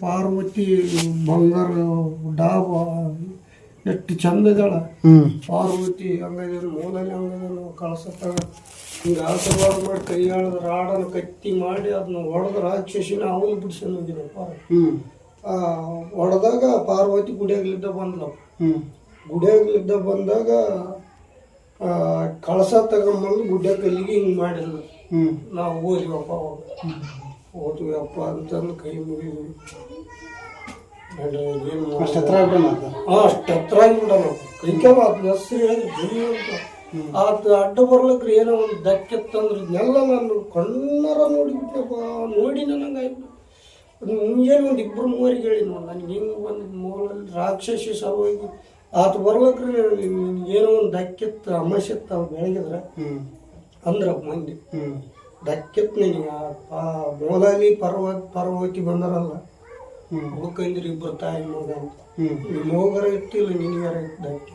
ಪಾರ್ವತಿ ಬಂಗಾರ ಡಾಬ ಎಷ್ಟು ಚಂದ ಇದ್ದಾಳ ಪಾರ್ವತಿ ಹಂಗದೇನು ಮೂಲಲ್ಲಿ ಹಂಗದೇನು ಕಳ್ಸತ್ತಾಗ ಹಿಂಗೆ ಆಶೀರ್ವಾದ ಮಾಡಿ ಕೈ ಆಳದ ರಾಡನ್ನು ಕತ್ತಿ ಮಾಡಿ ಅದನ್ನ ಹೊಡೆದ ರಾಕ್ಷಸಿನ ಅವನು ಬಿಡಿಸ್ಕೊಂಡು ಹೋಗಿದಪ್ಪ ಹೊಡೆದಾಗ ಪಾರ್ವತಿ ಗುಡಿಯಾಗ್ಲಿದ್ದ ಬಂದ್ಲ. ಗುಡಿಯಾಗ್ಲಿದ್ದ ಬಂದಾಗ ಕಳಸ ತಗೊಂಬಂದು ಗುಡ್ಡ ಕಲ್ಲಿಗೆ ಹಿಂಗೆ ಮಾಡಿದ್ಲು. ನಾವು ಹೋದ್ವಪ್ಪ ಅವಾಗ. ಓದ್ವಿಯಪ್ಪ ಅಂತಂದು ಕೈ ಮುಗಿದು ಅಷ್ಟು ಹತ್ರ ಮಾತು ಅಷ್ಟು ಹತ್ರ ಆಗಿಬಿಡಣ. ಕೈಕಾಲ ಅದ್ ಹೆಸರು ಹೇಳಿ ಜನಿ ಅಂತ. ಅದು ಅಡ್ಡ ಬರ್ಲಕ್ರಿ ಏನೋ ಒಂದು ದಕ್ಕೆ ಇದನ್ನೆಲ್ಲ ನಾನು ಕಣ್ಣಾರ ನೋಡಿಬಿಟ್ಟೆಪ್ಪ ನೋಡಿ ನನಗೆ ಆಯ್ತು. ಮುಂಜಾನೆ ಒಂದು ಇಬ್ಬರು ಮೂವರಿಗೆ ಹೇಳಿ ನೋಡಿ ನನಗೆ ಹಿಂಗೆ ಬಂದು ಮೂರಲ್ಲಿ ರಾಕ್ಷಸಿ ಸರ್ವಾಗಿ ಆತ ಬರ್ಲಕ್ರಿ ಏನೋ ಒಂದು ದಕ್ಕೆತ್ತು ಅಮಸ್ಯತ್ತು ಅವ್ರು ಬೆಳಗಿದ್ರೆ ಅಂದ್ರಪ್ಪ ಅಂದ್ರೆ ಮಂದಿ ಹ್ಮ್ ದಕ್ಕೆತ್ ನನಗೆ ಆ ಪರ್ವ ಪರ್ವತ ಪರ್ವಕ್ಕೆ ಬಂದಾರಲ್ಲ. ಹುಡುಕಂದ್ರೆ ಇಬ್ಬರು ತಾಯಿ ಮಗ ಅಂತ. ಹ್ಮ್. ನಿಮ್ಮ ಹೋಗರ ಇಟ್ಟಿಲ್ಲ ನಿನಗಾರ ಇದ್ದಕ್ಕೆ.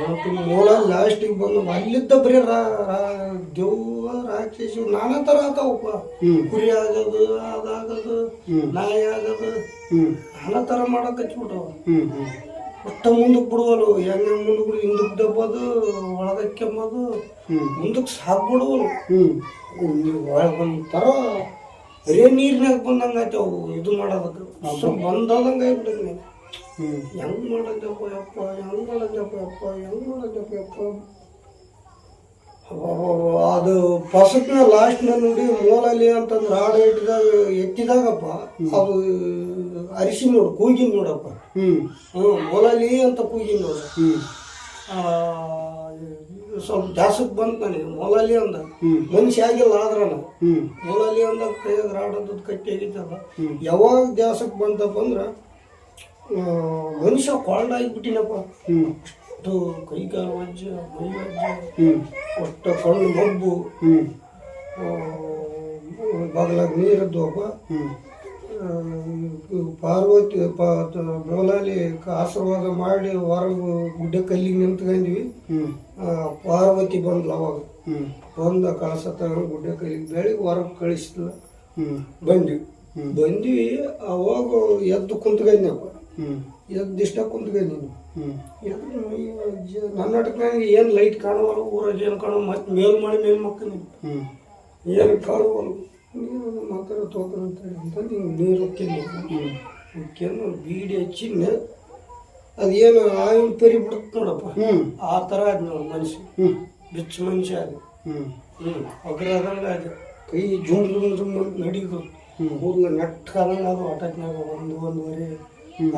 ಅವತ್ತು ಮೂಲ ಲಾಸ್ಟಿಗೆ ಬಂದು ಅಲ್ಲಿದ್ದ ಬರೀ ರಾ ರಾ- ದೇವ ರಾಕ್ಷಸಿ ನಾನಾ ಥರ ಆತಾವಪ್ಪ. ಕುರಿ ಆಗೋದು ಅದಾಗೋದು. ನಾಯಿ ಆಗೋದು. ನಾನಾ ಥರ ಮಾಡಕ್ಕೆ ಹಚ್ಬಿಟ್ಟವ ಒಟ್ಟ ಮುಂದಕ್ಕೆ ಬಿಡುವಲು ಹೆಂಗ ಮುಂದಕ್ಕೆ ಬಿಡು ಹಿಂದಕ್ಕೆ ದಬ್ಬೋದು ಒಳಗಕ್ಕೆಂಬೋದು ಹ್ಮ್. ಮುಂದಕ್ಕೆ ನೀವು ಒಳಗೆ ಒಂಥರ ಬರೇ ನೀರಿನಾಗ ಬಂದಂಗೆ ಆಯ್ತಾವು ಇದು ಮಾಡೋದಕ್ಕೆ. ಬಂದಾದಂಗೆ ಆಗ್ಬಿಟ್ಟಿದ್ನಿ ಹ್ಮ್. ಹೆಂಗ್ ಮಾಡೋದಪ್ಪ ಯಪ್ಪ ಹೆಂಗ್ ಮಾಡೋದಪ್ಪ ಯಪ್ಪ ಹೆಂಗ್ ಮಾಡೋದಪ್ಪ ಯಪ್ಪ? ಅದು ಫಸ್ಟ್ನ ಲಾಸ್ಟ್ನ ನೋಡಿ ಮೂಲಲ್ಲಿ ಅಂತಂದ್ರೆ ಹಾಡು ಇಟ್ಟಿದಾಗ ಎತ್ತಿದಾಗಪ್ಪ ಅದು ಅರಿಸಿ ನೋಡು ಕೂಗಿ ನೋಡಪ್ಪ. ಹ್ಞೂ ಮೂಲಲಿ ಅಂತ ಕೂಗಿ ನೋಡು. ಸ್ವಲ್ಪ ಜಾಸಕ್ಕೆ ಬಂತು ನನಗೆ ಮೊಲಲಿ ಅಂದ. ಮನುಷ್ಯ ಆಗಿಲ್ಲ ಆದ್ರನ. ಹ್ಮ್. ಮೊಲಲಿ ಅಂದ ಕೈಯಾಗ ರಾಡೋದು ಕಟ್ಟಿ ಆಗಿತ್ತಲ್ಲ. ಯಾವಾಗ ಜಾಸಕ್ಕೆ ಬಂತಪ್ಪ ಅಂದ್ರೆ ಮನುಷ್ಯ ಕೊಳ್ಳಾಗಿಬಿಟ್ಟಿನಪ್ಪ ಹ್ಮ್. ಅಷ್ಟು ಕೈಕಾಲು ವಜ್ಜ ಮೈ ವಜ್ಜ ಒಟ್ಟು ಕಣ್ಣು ಮಬ್ಬು ಬಗಲಾಗ ಹ್ಮ್. ಆ, ಪಾರ್ವತಿ ಮೊಲಾಲಿ ಆಶೀರ್ವಾದ ಮಾಡಿ ಹೊರಗೆ ಗುಡ್ಡ ಕಲ್ಲಿಗೆ ನಿಂತ್ಕೊಂಡ್ವಿ. ಪಾರ್ವತಿ ಬಂದ್ಲು ಅವಾಗ. ಬಂದ ಕಳಸ ತಗೊಂಡು ಗುಡ್ಡ ಕಲ್ಲಿಗೆ ಬೆಳಿಗ್ಗೆ ಹೊರಗೆ ಕಳಿಸಿದ್ಲ ಬಂದ್ವಿ. ಬಂದ್ವಿ ಅವಾಗ ಎದ್ದು ಕುಂತ್ಕೊಂಡ್ನಪ್ಪ ಹ್ಮ್. ಎದ್ದು ನೀನು ಎದ್ದು ನನ್ನ ನನಗೆ ಏನು ಲೈಟ್ ಕಾಣುವಲ್ಲ ಊರಾಗ ಏನು ಕಾಣುವ ಮತ್ತೆ ಮೇಲ್ ಮಾಡಿ ಮೇಲ್ ಮಕ್ಕಳು ಹ್ಮ್. ಏನು ಕಾಣುವಲ್ಲ ನೀನು ನಮ್ಮ ಹತ್ರ ತೋಕರ ಅಂತ ಹೇಳಿ ಅಂತ ನೀವು ನೀರು ಉಕ್ಕಿಯನ್ನು ಬೀಡಿ ಹಚ್ಚಿನ ಅದೇನು ಆಯು ಪರಿ ಬಿಡುತ್ತೆ ನೋಡಪ್ಪ. ಆ ಥರ ಆದ್ ನೋಡಿ ಮನುಷ್ಯ ಬಿಚ್ಚ ಮನುಷ್ಯ ಅದು ಹ್ಞೂ ಹ್ಞೂ ಅಗ್ರದಂಗೆ ಅದು ಕೈ ಜುಮ್ ಜುಮ್ ಜುಮ್ ನಡೀದು ಹ್ಮ್. ಕೂದಲು ನೆಟ್ಟಾದಂಗೆ ಅದು ಅಟಕ್ನಾಗ ಒಂದು ಒಂದೂವರೆ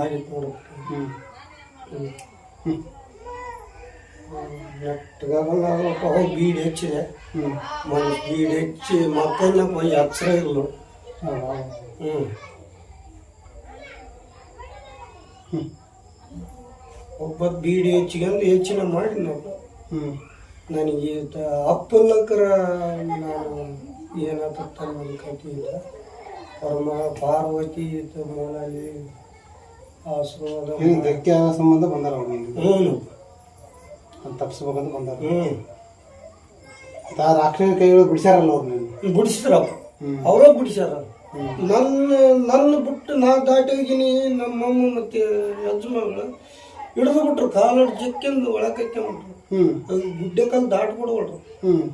ಆಗಿತ್ತು ನೋಡಪ್ಪ ಹ್ಮ್ ಹ್ಞೂ ಹ್ಮ್ ನೆಟ್ಟಗಾದಂಗೆ ಅದಪ್ಪ ಹೋಗಿ ಬೀಡಿ ಹಚ್ಚಿದೆ ಹ್ಮ್ ಮನೆ ಬೀಡಿ ಹಚ್ಚಿ ಮಕ್ಕಳನ್ನಪ್ಪ ಎಚ್ಚರ ಇಲ್ಲ ನೋಡಿ ಹ್ಞೂ ಹ್ಮ್ ಒಬ್ಬ ಬೀಡಿ ಹೆಚ್ಚಿಗೆಂದು ಹೆಚ್ಚಿನ ಮಾಡಿದ್ನಪ್ಪ ಹ್ಮ್ ನನಗೆ ಅಪ್ಪಲ್ಲಕ್ಕರ ನಾನು ಏನಾಗ್ತತ್ತ ನನ್ನ ಕಥೆ ಇಲ್ಲ ಪರಮ ಪಾರ್ವತಿ ಇತ್ತು ಮೂಲಲ್ಲಿ ಆಶೀರ್ವಾದ ಏನು ಧಕ್ಕೆ ಆಗೋ ಸಂಬಂಧ ಬಂದಾರ ಅವ್ರು ನಿನ್ಗೆ ಹ್ಞೂ ಅದು ತಪ್ಪಿಸ್ಬೇಕಂತ ಬಂದಾರ. ಹ್ಞೂ ಆ ರಾಕ್ಷಸ ಕೈಗಳು ಬಿಡಿಸ್ಯಾರಲ್ಲ ಅವ್ರು ನೀನು ಬಿಡಿಸಿದ್ರಪ್ಪ ಹ್ಮ್. ಅವರೇ ಬಿಡಿಸ್ಯಾರ. ನನ್ನ ನನ್ನ ಬಿಟ್ಟು ನಾ ದಾಟಿ ಹೋಗಿನಿ ನಮ್ಮಮ್ಮ ಮತ್ತೆ ಯಜಮಾನ್ಗಳು ಹಿಡಿದು ಬಿಟ್ರು ಕಾಲು ಜಕ್ಕೆಂದು ಒಳಕಕ್ಕೆಂಬಿಟ್ರು ಮಾಡ್ರು ಗುಡ್ಡೆ ಕಾಲು ದಾಟ್ಬಿಡ್ಬಿಟ್ರು. ಹ್ಮ್.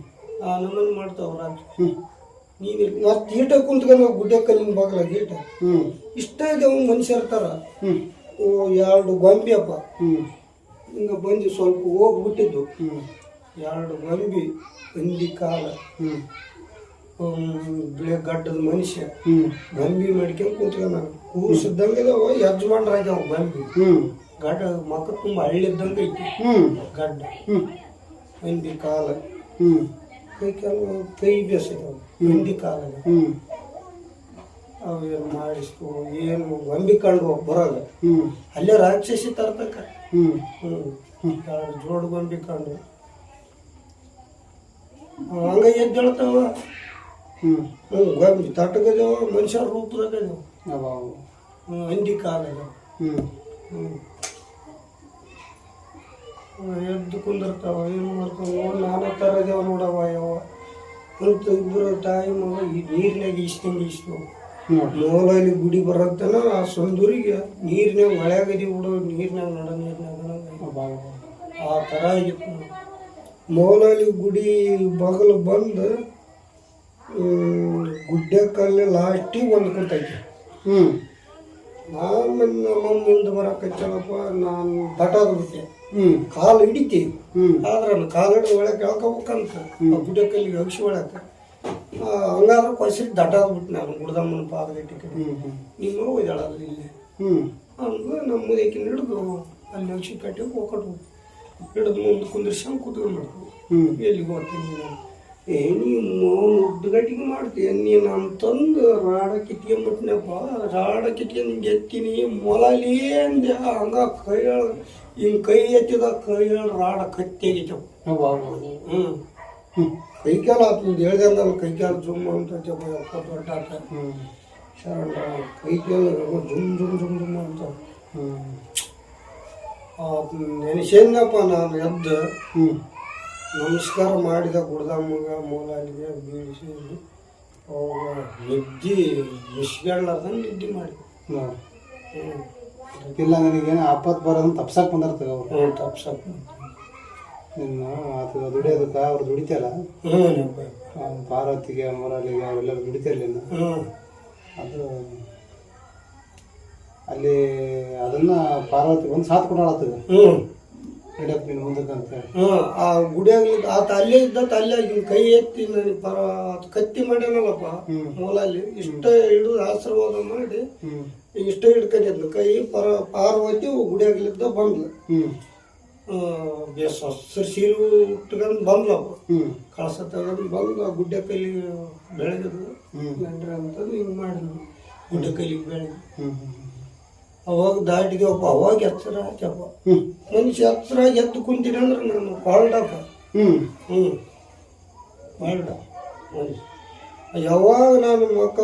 ಆ ನಮ್ಮನ್ನು ಮಾಡ್ತಾವ್ರ ರಾಜ. ನೀನು ಮತ್ತೆ ಈಟ ಕುಂತ್ಕೊಂಡು ಗುಡ್ಡೆ ಕಲ್ಲಿನ ಬಾಗಲ ಗೀಟ ಹ್ಮ್. ಇಷ್ಟೇ ಇದಾವ ಮನುಷ್ಯ ಇರ್ತಾರ. ಹ್ಮ್. ಓ, ಎರಡು ಗೊಂಬಿ ಅಪ್ಪ. ಹ್ಮ್. ಹಿಂಗೆ ಬಂದು ಸ್ವಲ್ಪ ಹೋಗ್ಬಿಟ್ಟಿದ್ದು ಹ್ಮ್. ಎರಡು ಗೊಂಬಿ ಹಂದಿ ಕಾಲ. ಹ್ಮ್. ಬಿಳಿ ಗಡ್ಡದ ಮನುಷ್ಯ. ಹ್ಮ್. ಗೊಂಬಿ ಮಾಡ್ಕೊಂಡು ಕುಂತ್ಕೊಂಡ ಕೂಸಿದ್ದಂಗೆ ಇದಾವ ಯಜಮಾನ್ರಾಗ್ಯಾವ ಗೊಂಬಿ. ಹ್ಮ್. ಗಡ್ಡ ಮಕ್ಕ ತುಂಬ ಹಳ್ಳಿದ್ದಂಗೆ ಐತಿ. ಹ್ಮ್. ಗಡ್ಡ. ಹಂದಿ ಕಾಲ. ಹ್ಮ್. ಕೈ ಕೆಲವು ಕೈ ಬೇಸಿದವು ಹಿಂಡಿ ಕಾಲ ಅವು ಮಾಡಿಸ್ತು ಏನು ಗೊಂಬಿ ಕಂಡು ಬರೋಲ್ಲ. ಹ್ಮ್. ಅಲ್ಲೇ ರಾಕ್ಷಸಿ ತರ್ತಕ್ಕ ಹ್ಞೂ ಜೋಡು ಕಂಡು. ಹಂಗ ಎದ್ದೇಳ್ತಾವ. ಹ್ಞೂ ಗೊಂಬಿ ತಟ್ಟಗದವ ಮನುಷ್ಯರ ರೂಪದಾಗ ಹಂಡಿ ಅಬ್ಬಾವು. ಹ್ಞೂ ಹ್ಞೂ ಎದ್ದು ಕುಂದಿರ್ತಾವ ಏನು ಮಾಡ್ತಾವ ನಾನಾ ಥರ ಇದಾವ ನೋಡವ ಯಾವ ಅಂತ ಇಬ್ಬರು ತಾಯಿ ಮಗ ಈ ನೀರಿನಾಗ ಈಸ್ತು ನೋಡಿ ಮೋಲಲ್ಲಿ ಗುಡಿ ಬರತ್ತನ ಆ ಸಂದೂರಿಗೆ ನೀರಿನಾಗ ಮಳೆಯಾಗದಿ ಬಿಡು ನೀರ್ನಾಗ ನಡ ನೀರ್ನಾಗ. ಆ ಥರ ಆಗಿತ್ತು. ಮೌಲಲ್ಲಿ ಗುಡಿ ಬಾಗಿಲು ಬಂದು ಗುಡ್ಡ ಕಲ್ಲು ಲಾಸ್ಟಿಗೆ ಒಂದು ಕುಂತೈತಿ ಹ್ಮ್. ನಾನು ನಮ್ಮಮ್ಮಿಂದ ಬರಕಚ್ಚಲಪ್ಪ ನಾನು ತಟಾದ ಬಿಟ್ಟೆ. ಹ್ಮ್ ಕಾಲು ಹಿಡಿತಿ. ಆದ್ರೆ ಅಲ್ಲಿ ಕಾಲು ಹಿಡಿದು ಒಳಗೆ ಎಳ್ಕೊಬೇಕಂತ ಆ ಗುಡ್ಡೆ ಕಲ್ಲಿಗೆ ಅಗಿಸಿ ಒಳಕ್ಕೆ ಹಂಗಾದ್ರೂ ಕೊಸಿರಿ ದಟಾದ ಬಿಟ್ಟು ನಾನು ಗುಡ್ದಮ್ಮನ ಪಾದಗಟ್ಟಿ ಕಡೆ ಹ್ಮ್ ಹ್ಮ್. ನಿಮ್ಮ ಹೋಗಿದ್ದಾಳಲ್ಲ ಇಲ್ಲಿ. ಹಂಗ ನಮ್ಮ ಮುದಕ್ಕೆ ಹಿಡಿದು ಅಲ್ಲಿ ಅಕ್ಷಿ ಕಟ್ಟಿ ಹೋಗ್ಕೊಂಡು ಹಿಡಿದು ಮುಂದೆ ಕುಂದಿರ್ಸಂಗೆ ಕುತ್ಕೊಂಡು ಹ್ಮ್. ಎಲ್ಲಿಗೆ ಹೋಗ್ತೀನಿ ನಾನು ಏ ನೀವು ಮೌನ ಉದ್ದಗಟ್ಟಿಗೆ ಮಾಡ್ತೀಯ ನೀನು ತಂದು ರಾಡ ಕಿತ್ಕೊಂಡ್ಬಿಟ್ನಪ್ಪ ರಾಡ ಕಿತ್ಕೊಂಡು ಎತ್ತೀನಿ ಮೊಲಲಿ ಅಂದೆ ಹಂಗ ಕೈ ಹಿಂಗೆ ಕೈ ಎತ್ತಿದ ಕೈ ರಾಡ ಅಬ್ಬಾ. ಹ್ಞೂ ಹ್ಮ್. ಕೈ ಕಾಲ ಆತು ಹೇಳ್ದಂಗಲ್ಲ ಕೈ ಕಾಲು ಜುಮ್ ಅಂತ ದೊಡ್ಡ ಆತ. ಶರಣ ಕೈ ಕಾಲು ಜುಮ್ ಜುಮ್ ಜುಮ್ ಜುಮ್ ಅಂತ. ಹ್ಮ್. ನೆನೆಸೇನಪ್ಪ ನಾನು ಎದ್ದು ಹ್ಮ್. ನಮಸ್ಕಾರ ಮಾಡಿದ ಗುಡ್ದಮ್ಮಗ ಮೂಲಾಲಿಗೆ ಬೀಳಿಸಿ ಅವಾಗ ನಿದ್ದೆ ಮಿಸ್ಗಾಡ್ಲಾರ್ದಂಗೆ ನಿದ್ದೆ ಮಾಡಿ. ಇಲ್ಲ ನನಗೇನು ಆಪತ್ ಬರೋದನ್ನ ತಪ್ಸಕ್ ಬಂದಿರ್ತದೆ ಅವ್ರು. ಹ್ಞೂ ತಪ್ಸಪ್ಪ ನಿನ್ನ ಅದು ದುಡಿಯೋದಕ್ಕೆ ಅವ್ರು ದುಡಿತಾರ ಹ್ಞೂ ಪಾರ್ವತಿಗೆ ಮೊರಾಲಿಗೆ ಅವರೆಲ್ಲರೂ ದುಡಿತಿರ್ಲಿಲ್ಲ ಅದು ಅಲ್ಲಿ ಅದನ್ನ ಪಾರ್ವತಿ ಒಂದು ಸಾಥ್ ಕೊಡಾಳತ್ತದ ಹ್ಞೂ ನಡಿಯಪ್ಪ ನೀನು ಮುಂದಕ್ಕೆ ಅಂತ ಹೇಳಿ ಆ ಗುಡಿಯಾಗ್ಲಿದ್ದ ಆತ ಅಲ್ಲೇ ಇದ್ದ ಅಲ್ಲೇ ಆಗಿನ ಕೈ ಎತ್ತಿ ನನಗೆ ಪರ ಆತ ಕತ್ತಿ ಮಾಡ್ಯಾನಲ್ಲಪ್ಪ. ಮೂಲಲ್ಲಿ ಇಷ್ಟ ಹಿಡಿದು ಆಶೀರ್ವಾದ ಮಾಡಿ ಇಷ್ಟ ಹಿಡ್ಕೊಂಡಿದ್ಲು ಕೈ ಪರ ಪಾರ್ವತಿ ಗುಡಿಯಾಗಲಿದ್ದ ಬಂದ್ಲು. ಬೇಸ ಹಸಿರು ಸೀರು ಉಟ್ಕೊಂಡು ಬಂದ್ಲಪ್ಪ ಕಳಸ ತಗೊಂಡು ಬಂದು ಆ ಗುಡ್ಡೆ ಕೈಲಿ ಗಂಡ್ರ ಅಂತಂದು ಹಿಂಗೆ ಮಾಡಿದ್ಲು. ಗುಡ್ಡೆ ಕೈಲಿಗೆ ಬೆಳಗ್ಗೆ ಹ್ಮ್ ದಾಟಿಗೆ ಒಬ್ಬ ಅವಾಗ ಎತ್ತರ ಆಯ್ತಪ್ಪ ಹ್ಞೂ ಮನುಷ್ಯ ಎತ್ತರ ಎದ್ದು ಕುಂತೀನಿ ಅಂದ್ರೆ ನನ್ನ ಕಾಲ್ಡಪ್ಪ ಹ್ಮ್. ಹ್ಞೂ ಮನುಷ್ಯ. ಯಾವಾಗ ನಾನು ಮಕ್ಕ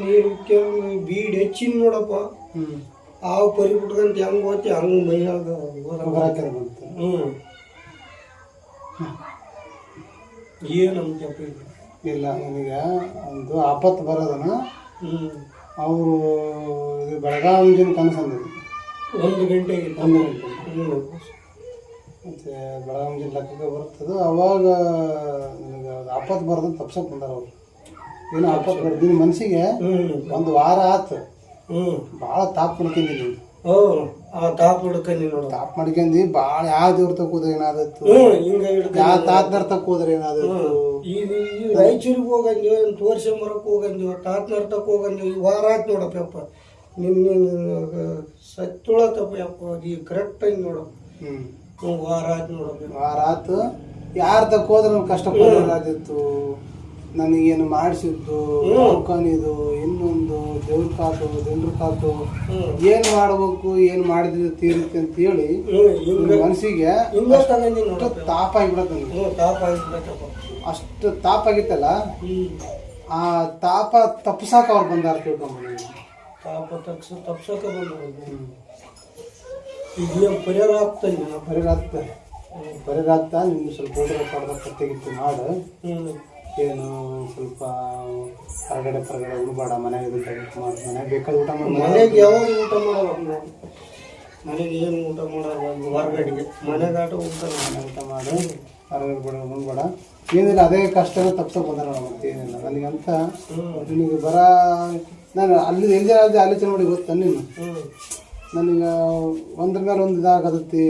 ನೀರು ಉಕ್ಕೆ ಬೀಡ್ ಹೆಚ್ಚಿನ ನೋಡಪ್ಪ. ಹ್ಮ್. ಆ ಪರಿ ಬಿಟ್ಕಂತ ಹೆಂಗೆ ಓತಿ ಹಂಗೆ ಮೈಯಾಗ ಹ್ಞೂ ಏನು ಇದು ಇಲ್ಲ ನನಗೆ ಒಂದು ಆಪತ್ತು ಬರೋದನ್ನ ಹ್ಞೂ ಅವರು ಇದು ಕನಸು ಅಂದಿದ್ರು ಒಂದು ಗಂಟೆಗೆ. ಒಂದು ಗಂಟೆ. ಮತ್ತು ಬೆಳಗಾವಿ ಲೆಕ್ಕಕ್ಕೆ ಬರ್ತದೆ ಅವಾಗ ನನಗೆ ಆಪತ್ತು ಬರ್ದು ತಪ್ಸಕ್ಕೆ ಬಂದಾರ ಅವರು. ಏನು ಆಪತ್ತು ಬರ್ದಿನ ಮನಸ್ಸಿಗೆ ಒಂದು ವಾರ ಆತು. ಹ್ಞೂ ಭಾಳ ತಾಪ್ ಮಾಡ್ಕೊಂಡಿದ್ದೀನಿ ತಾಪ್ ಹಿಡ್ಕೊಂಡು ನೋಡು. ತಾಪ್ ಮಾಡ್ಕೊಂಡಿ ಭಾಳ ಯಾವ ದೇವ್ರ ತಕ ಹೋದ್ರೆ ಏನಾದತ್ತು ಹಿಂಗೆ ಹಿಡ್ಕೊಂಡು ಯಾವ ತಾತನರ್ ತಕ ಹೋದ್ರೆ ಏನಾದತ್ತು ಈಗ ಈ ರಾಯಚೂರಿಗೆ ಹೋಗಂದೀವ ತೋರ್ಸ್ಕೊಂಬರಕ್ಕೆ ಹೋಗಂದೀವ ತಾತ್ನರ್ ತಕ್ಕ ಹೋಗಂದೀವ ವಾರ ಆಯ್ತು ನೋಡಪ್ಪ. ಯಪ್ಪ ನಿನ್ನ ಸತ್ತುಳತಪ್ಪ ಯಪ್ಪ ಈ ಕರೆಕ್ಟಾಗಿ ನೋಡಪ್ಪ ಹ್ಞೂ ವಾರ ಆಯ್ತು ನೋಡಪ್ಪ ವಾರ ಆತು. ಯಾರ ತಕ ಹೋದ್ರೆ ಕಷ್ಟ ನನಗೇನು ಮಾಡಿಸಿದ್ದು ಇದು ಇನ್ನೊಂದು ದೇವ್ರ ಕಾತು ದೇವ್ರ ಕಾತು ಏನು ಮಾಡ್ಬೇಕು ಏನು ಮಾಡಿದ್ರೆ ತೀರುತ್ತೆ ಅಂತ ಹೇಳಿ ಮನಸ್ಸಿಗೆ ಅಷ್ಟು ತಾಪ ಆಗಿಬಿಡತ್ತೆ ಅಷ್ಟು ತಾಪ ಆಗಿತ್ತಲ್ಲ ಆ ತಾಪ ತಪ್ಸಾಕ ಅವ್ರು ಬಂದಾರ ತಿಳ್ಕೊಂಬಂದು ತಾಪ ತಪ್ಸ ತಪ್ಸಕ್ಕೆ ಬಂದು ಪರಿಹಾರ ಏನು ಪರಿಹಾರ ಆಗ್ತದೆ ಬರೀರಾತ ಬರೀರಾತ ನಿಮ್ಗೆ ಸ್ವಲ್ಪ ಊಟ ಪಡೆದ ಕತ್ತೆಗಿತ್ತು ಮಾಡು. ಏನು ಸ್ವಲ್ಪ ಹೊರಗಡೆ ಹೊರಗಡೆ ಉಡ್ಬೇಡ ಮನೆಗೆ ಊಟ ಮಾಡಿ ಮನೆಗೆ ಬೇಕಾದ ಊಟ ಮಾಡಿ. ಮನೆಗೆ ಯಾವಾಗ ಊಟ ಮಾಡೋದು ನಾವು? ಮನೆಗೆ ಏನು ಊಟ ಮಾಡೋದು ಹೊರಗಡೆಗೆ ಮನೆಗಾಟ ಊಟ. ಮನೆ ಊಟ ಮಾಡಿ. ಹೊರಗಡೆ ಬೇಡ ಉಣ್ಬೇಡ. ಏನಿಲ್ಲ ಅದೇ ಕಷ್ಟನ ತಪ್ಸೋಕೆ ಏನಿಲ್ಲ ನಾವು ಮತ್ತೇನಿಲ್ಲ. ನನಗಂತ ನಿಮಗೆ ನಿನಗೆ ಬರ ನಾನು ಅಲ್ಲಿ ಎಲ್ಲಿ ಅಲ್ಲಿ ಆಲೋಚನೆ ಮಾಡಿ ಗೊತ್ತಾ ನೀನು ನನಗೆ ಒಂದ್ರ ಮೇಲೆ ಒಂದು ಇದಾಗದತ್ತಿ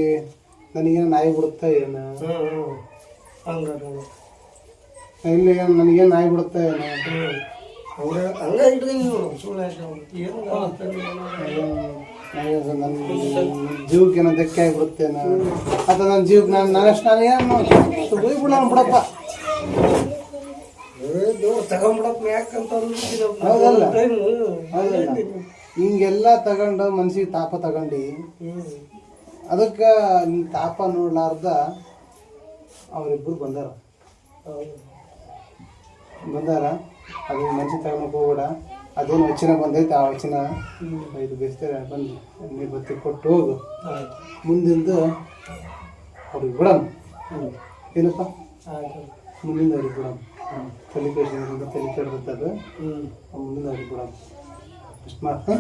ನನಗೇನು ನಾಯಿ ಬಿಡುತ್ತಾ ಏನು? ಹಂಗ. ಇಲ್ಲಿ ನನಗೇನು ನಾಯಿ ಬಿಡುತ್ತಾ? ಏನು ಹ್ಮ್ ಹಂಗ ಹಂಗ ಇಟ್ಕೊಂಡು ನೋಡು ಸುಳ್ಳು? ಏನು ನನ್ನ ಜೀವಕ್ಕೆ ಏನೋ ಧಕ್ಕೆ ಆಗಿಬಿಡುತ್ತೇನೋ ಅಥವಾ ನನ್ನ ಜೀವಕ್ಕೆ ನಾನು ನಾನಷ್ಟು ನಾನು ಏನು ಹೋಗ್ಬಿಡ ನಾನು ಬಿಡಪ್ಪ. ಹಿಂಗೆಲ್ಲ ತಗೊಂಡು ಮನ್ಸಿಗೆ ತಾಪ ತಗೊಂಡು ಅದಕ್ಕೆ ತಾಪ ನೋಡ್ಲಾರ್ದ ಅವರಿಬ್ಬರು ಬಂದಾರ. ಹೌದು. ಬಂದಾರ. ಅದು ಮಂಚಿ ತಗೊಂಡು ಹೋಗ್ಬೇಡ. ಅದೇನು ವಚನ ಬಂದೈತೆ ಆ ವಚನ ಇದು ಬೇಸ್ತಾರೆ ಬೇಯಿಸ್ತಾರೆ ಬಂದು ನೀರು ಬತ್ತಿ ಕೊಟ್ಟು ಹೋಗು. ಮುಂದಿಂದು ಅವ್ರಿಗೆ ಬಿಡಮ್ ಏನಪ್ಪ? ಮುಂದಿಂದ ಅವ್ರಿಗೆ ಬಿಡಮ್ ತಲೆ ಕೆಡಿಸಿದ್ರಿಂದ ತಲೆ ಕೇಳಿರ್ತದೆ ಅದು ಅವ್ರಿಗೆ ಮುಂದೆ ನೋಡಿ ಬಿಡ ಅಷ್ಟು ಮಾತು